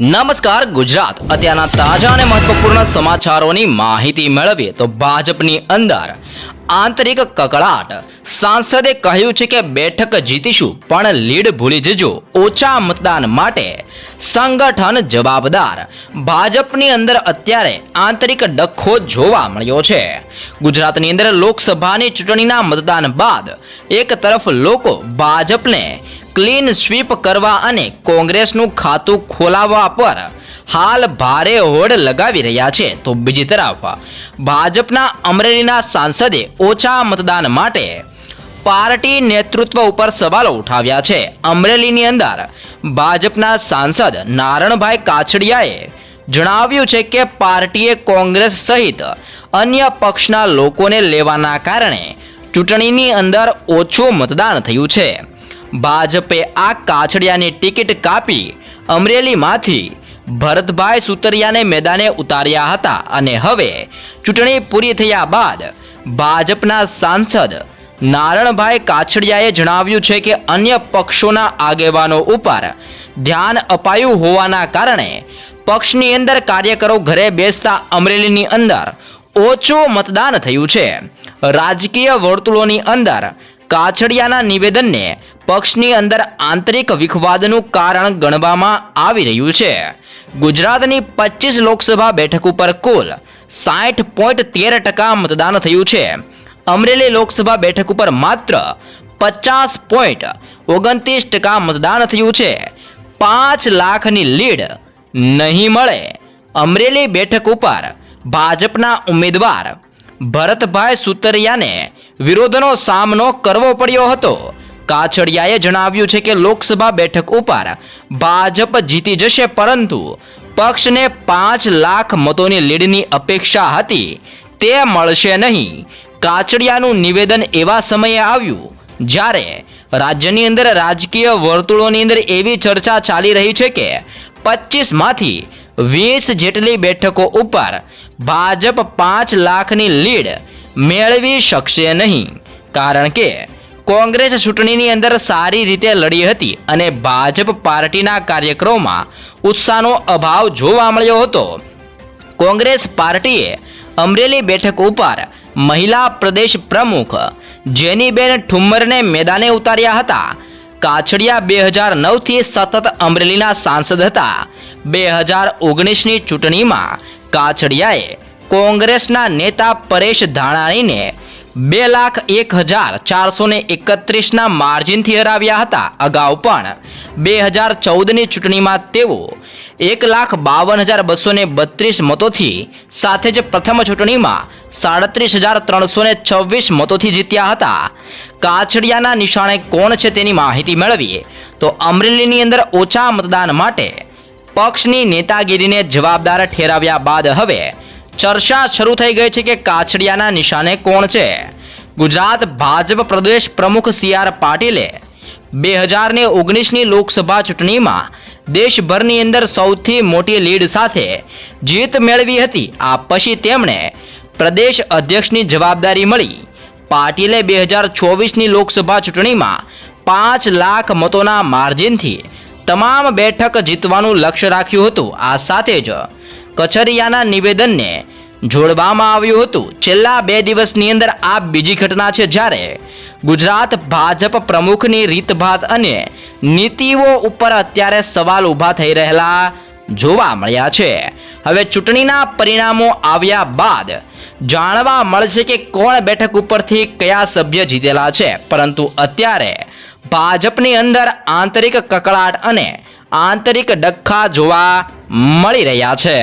નમસ્કાર, ગુજરાત. અત્યારના તાજા અને મહત્વપૂર્ણ સમાચારોની માહિતી મેળવીએ તો ભાજપની અંદર આંતરિક કકળાટ સાંસદે કહ્યું છે કે બેઠક જીતીશું, પણ લીડ ભૂલી જજો. ઓછા મતદાન માટે સંગઠન જવાબદાર. ભાજપની અંદર અત્યારે આંતરિક ડખો જોવા મળ્યો છે. ગુજરાતની અંદર લોકસભાની ચૂંટણીના મતદાન બાદ એક તરફ લોકો ભાજપને ક્લીન સ્વીપ કરવા અને કોંગ્રેસનું ખાતું ખોલાવવા પર હાલ ભારે હોડ લગાવી રહ્યા છે. તો બીજી તરફ, ભાજપના અમરેલીના સાંસદે ઓછા મતદાન માટે પાર્ટી નેતૃત્વ ઉપર સવાલો ઉઠાવ્યા છે. અમરેલીની અંદર ભાજપના સાંસદ નારણભાઈ કાછડિયાએ જણાવ્યું છે કે પાર્ટીએ કોંગ્રેસ સહિત અન્ય પક્ષના લોકોને લેવાના કારણે ચૂંટણીની અંદર ઓછું મતદાન થયું છે. ભાજપે આ કાછડિયાની ટિકિટ કાપી અમરેલીમાંથી ભરતભાઈ સુતરિયાને મેદાને ઉતાર્યા હતા અને હવે ચૂંટણી પૂરી થયા બાદ ભાજપના સાંસદ નારણભાઈ કાછડિયાએ જણાવ્યું છે કે અન્ય પક્ષોના આગેવાનો ઉપર ધ્યાન અપાયું હોવાના કારણે પક્ષની અંદર કાર્યકરો ઘરે બેસતા અમરેલીની અંદર ઓછું મતદાન થયું છે. રાજકીય વર્તુળોની અંદર કાછડિયાના નિવેદનને પક્ષની અંદર આંતરિક વિખવાદનું કારણ ગણવામાં આવી રહ્યું છે. ગુજરાતની પચીસ લોકસભા બેઠક ઉપર કુલ સાઠ પોઈન્ટ તેર ટકા મતદાન થયું છે. અમરેલી લોકસભા બેઠક ઉપર માત્ર પચાસ પોઈન્ટ ઓગણત્રીસ ટકા મતદાન થયું છે. પાંચ લાખની લીડ નહીં મળે. અમરેલી બેઠક ઉપર ભાજપના ઉમેદવાર ભરતભાઈ સુતરિયાને વિરોધનો સામનો કરવો પડ્યો હતો. કાછડિયાએ જણાવ્યું છે કે લોકસભા બેઠક ઉપર ભાજપ જીતી જશે, પરંતુ પક્ષને પાંચ લાખ મતોની લીડની અપેક્ષા હતી. તે મળશે નહીં. કાછડિયાનું નિવેદન એવા સમયે આવ્યું જ્યારે રાજ્યની અંદર રાજકીય વર્તુળોની અંદર એવી ચર્ચા ચાલી રહી છે કે પચીસમાંથી વીસ જેટલી બેઠકો ઉપર ભાજપ પાંચ લાખની લીડ મેળવી શકશે નહીં. કારણ કે કોંગ્રેસ ચૂંટણીની અંદર સારી રીતે લડી હતી અને ભાજપ પાર્ટીના કાર્યક્રમોમાં ઉત્સાહનો અભાવ જોવા મળ્યો હતો. કોંગ્રેસ પાર્ટીએ અમરેલી બેઠક ઉપર મહિલા પ્રદેશ પ્રમુખ જેનીબેન ઠુમ્મરને મેદાને ઉતાર્યા હતા. કાછડિયા બે હજાર નવથી સતત અમરેલીના સાંસદ હતા. બે હજાર ઓગણીસની ચૂંટણીમાં કાછડિયાએ કોંગ્રેસના નેતા પરેશ ધાણાણીને બે લાખ એક હજાર ચારસો ને એકત્રીસના માર્જિનથી હરાવ્યા હતા. અગાઉ પણ બે હજાર ચૌદની ચૂંટણીમાં તેઓ એક લાખ બાવન હજાર બસો ને બત્રીસ મતોથી સાથે જ પ્રથમ ચૂંટણીમાં સાડત્રીસ હજાર ત્રણસો ને છવ્વીસ મતોથી જીત્યા હતા. કાછડિયાના નિશાણે કોણ છે તેની માહિતી મેળવીએ તો અમરેલીની અંદર ઓછા મતદાન માટે પક્ષની નેતાગીરીને જવાબદાર ઠેરાવ્યા બાદ હવે ચર્ચા શરૂ થઈ ગઈ છે કે કાછડિયાના નિશાને કોણ છે? ગુજરાત ભાજપ પ્રદેશ પ્રમુખ સી આર પાટીલે બે હજાર ને ઓગણીસની લોકસભા ચૂંટણીમાં દેશભરની અંદર સૌથી મોટી લીડ સાથે જીત મેળવી હતી. આ પછી તેમણે પ્રદેશ અધ્યક્ષની જવાબદારી મળી. પાટીલે બે હજાર ચોવીસની લોકસભા ચૂંટણીમાં પાંચ લાખ મતોના માર્જિનથી તમામ બેઠક જીતવાનું લક્ષ્ય રાખ્યું હતું. આ સાથે જ કચરિયાના નિવેદનને જોડવામાં આવ્યું હતું. છેલ્લા બે દિવસની અંદર આ બીજી ઘટના છે જ્યારે ગુજરાત ભાજપ પ્રમુખની રીતભાત અને નીતિઓ ઉપર અત્યારે સવાલ ઊભા થઈ રહેલા જોવા મળ્યા છે. હવે ચૂંટણીના પરિણામો આવ્યા બાદ જાણવા મળશે કે કોણ બેઠક ઉપરથી કયા સભ્ય જીતેલા છે. પરંતુ અત્યારે ભાજપની અંદર આંતરિક કકળાટ અને આંતરિક ડખ્ખા જોવા મળી રહ્યા છે.